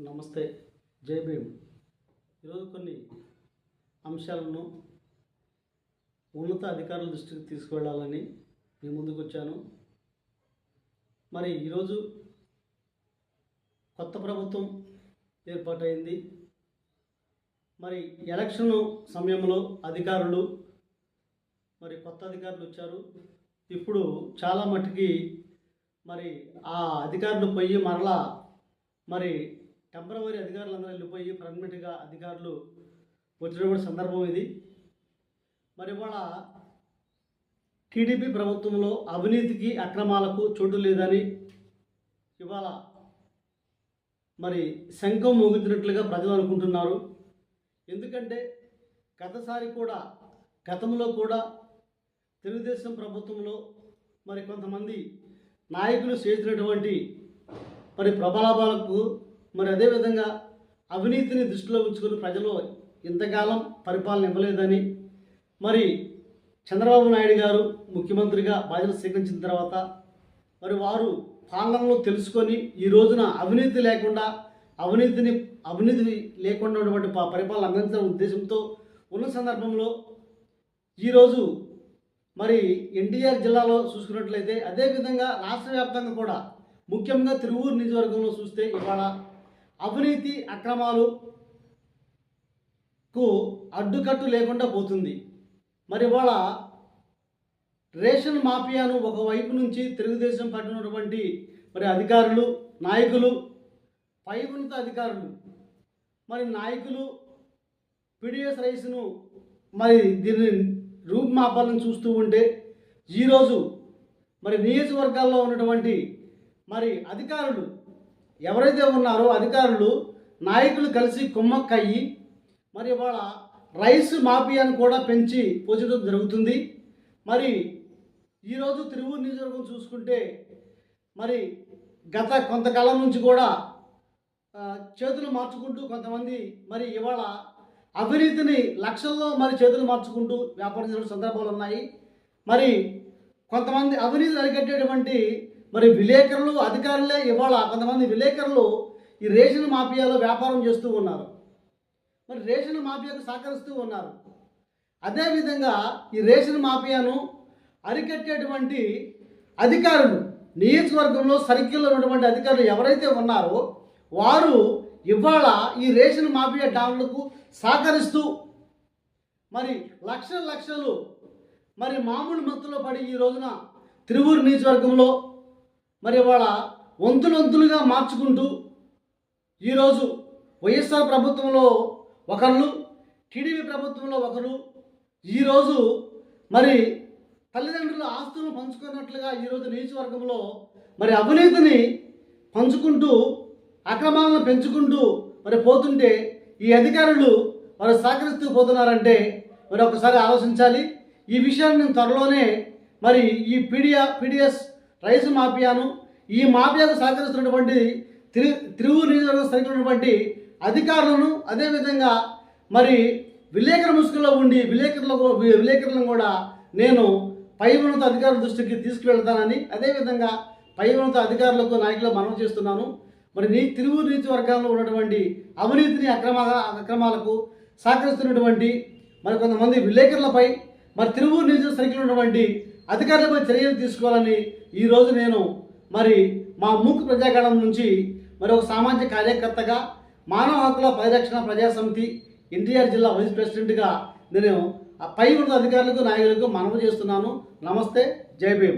నమస్తే జై భీమ్. ఈరోజు కొన్ని అంశాలను ఉన్నత అధికారుల దృష్టికి తీసుకువెళ్ళాలని మీ ముందుకు వచ్చాను. మరి ఈరోజు కొత్త ప్రభుత్వం ఏర్పాటైంది. మరి ఎలక్షన్ సమయంలో అధికారులు మరి కొత్త అధికారులు వచ్చారు. ఇప్పుడు చాలా మట్టుకి మరి ఆ అధికారులు పోయి మరలా మరి టెంపరవరీ అధికారులు అందరూ వెళ్ళిపోయి పర్మనెంట్గా అధికారులు వచ్చినటువంటి సందర్భం ఇది. మరి ఇవాళ టీడీపీ ప్రభుత్వంలో అవినీతికి అక్రమాలకు చోటు లేదని ఇవాళ మరి శంఖం మోగించినట్లుగా ప్రజలు అనుకుంటున్నారు. ఎందుకంటే గతసారి కూడా గతంలో కూడా తెలుగుదేశం ప్రభుత్వంలో మరి కొంతమంది నాయకులు చేసినటువంటి మరి ప్రబలాభాలకు మరి అదేవిధంగా అవినీతిని దృష్టిలో ఉంచుకుని ప్రజలు ఇంతకాలం పరిపాలన ఇవ్వలేదని మరి చంద్రబాబు నాయుడు గారు ముఖ్యమంత్రిగా బాధ్యత స్వీకరించిన తర్వాత మరి వారు పాలనలో తెలుసుకొని ఈ రోజున అవినీతి లేకుండా అవినీతిని అవినీతి లేకుండా ఉన్నటువంటి పరిపాలన అందించిన ఉద్దేశంతో ఉన్న సందర్భంలో ఈరోజు మరి ఎన్టీఆర్ జిల్లాలో చూసుకున్నట్లయితే అదేవిధంగా రాష్ట్ర వ్యాప్తంగా కూడా ముఖ్యంగా తిరువూరు నియోజకవర్గంలో చూస్తే ఇవాళ అవినీతి అక్రమాలకు అడ్డుకట్టు లేకుండా పోతుంది. మరి ఇవాళ రేషన్ మాఫియాను ఒకవైపు నుంచి తెలుగుదేశం పట్టినటువంటి మరి అధికారులు నాయకులు పై ఉన్నత అధికారులు మరి నాయకులు పీడిఎస్ రైస్ను మరి దీన్ని రూపుమాపాలను చూస్తూ ఉంటే ఈరోజు మరి నియోజకవర్గాల్లో ఉన్నటువంటి మరి అధికారులు ఎవరైతే ఉన్నారో అధికారులు నాయకులు కలిసి కుమ్మక్కయ్యి మరి ఇవాళ రైస్ మాఫియాను కూడా పెంచి పోచడం జరుగుతుంది. మరి ఈరోజు తిరువూరు నియోజకవర్గం చూసుకుంటే మరి గత కొంతకాలం నుంచి కూడా చేతులు మార్చుకుంటూ కొంతమంది మరి ఇవాళ అవినీతిని లక్షల్లో మరి చేతులు మార్చుకుంటూ వ్యాపారం చేసిన సందర్భాలు ఉన్నాయి. మరి కొంతమంది అవినీతిని అరికట్టేటువంటి మరి విలేకరులు అధికారులే ఇవాళ కొంతమంది విలేకరులు ఈ రేషన్ మాఫియాలో వ్యాపారం చేస్తూ ఉన్నారు. మరి రేషన్ మాఫియాకు సహకరిస్తూ ఉన్నారు. అదేవిధంగా ఈ రేషన్ మాఫియాను అరికట్టేటువంటి అధికారులు నియోజకవర్గంలో సర్కిల్లో ఉన్నటువంటి అధికారులు ఎవరైతే ఉన్నారో వారు ఇవాళ ఈ రేషన్ మాఫియా డాన్లకు సహకరిస్తూ మరి లక్షల లక్షలు మరి మామూలు మత్తులో పడి ఈ రోజున తిరువూరు నియోజకవర్గంలో మరి వాళ్ళ వంతులు వంతులుగా మార్చుకుంటూ ఈరోజు వైఎస్ఆర్ ప్రభుత్వంలో ఒకళ్ళు టీడీపీ ప్రభుత్వంలో ఒకరు ఈరోజు మరి తల్లిదండ్రుల ఆస్తులను పంచుకున్నట్లుగా ఈరోజు నియోజకవర్గంలో మరి అవినీతిని పంచుకుంటూ అక్రమాలను పెంచుకుంటూ మరి పోతుంటే ఈ అధికారులు మరి సహకరిస్తూ పోతున్నారంటే మరి ఒకసారి ఆలోచించాలి. ఈ విషయాన్ని త్వరలోనే మరి ఈ పీడియా పీడిఎస్ రైస్ మాఫియాను. ఈ మాఫియాకు సహకరిస్తున్నటువంటి తిరు తిరువూరు నియోజకవర్గం సరిగినటువంటి అధికారులను అదేవిధంగా మరి విలేకరు ముసుగులో ఉండి విలేకరులకు విలేకరులను కూడా నేను పై ఉన్నత అధికారుల దృష్టికి తీసుకువెళ్తానని అదేవిధంగా పై ఉన్నత అధికారులకు నాయకులు మనవి చేస్తున్నాను. మరి నీ తిరువూరు నియోజకవర్గాల్లో ఉన్నటువంటి అవినీతిని అక్రమ అక్రమాలకు సహకరిస్తున్నటువంటి మరి కొంతమంది విలేకరులపై మరి తిరువూరు నియోజక సర్కిల్ ఉన్నటువంటి అధికారులపై చర్యలు తీసుకోవాలని ఈరోజు నేను మరి మా మూక్ ప్రజాగణం నుంచి మరి ఒక సామాజిక కార్యకర్తగా మానవ హక్కుల పరిరక్షణ ప్రజాసమితి ఎన్టీఆర్ జిల్లా వైస్ ప్రెసిడెంట్గా నేను ఆ పై ఉన్న అధికారులకు నాయకులకు మనవి చేస్తున్నాను. నమస్తే. జై భీమ్.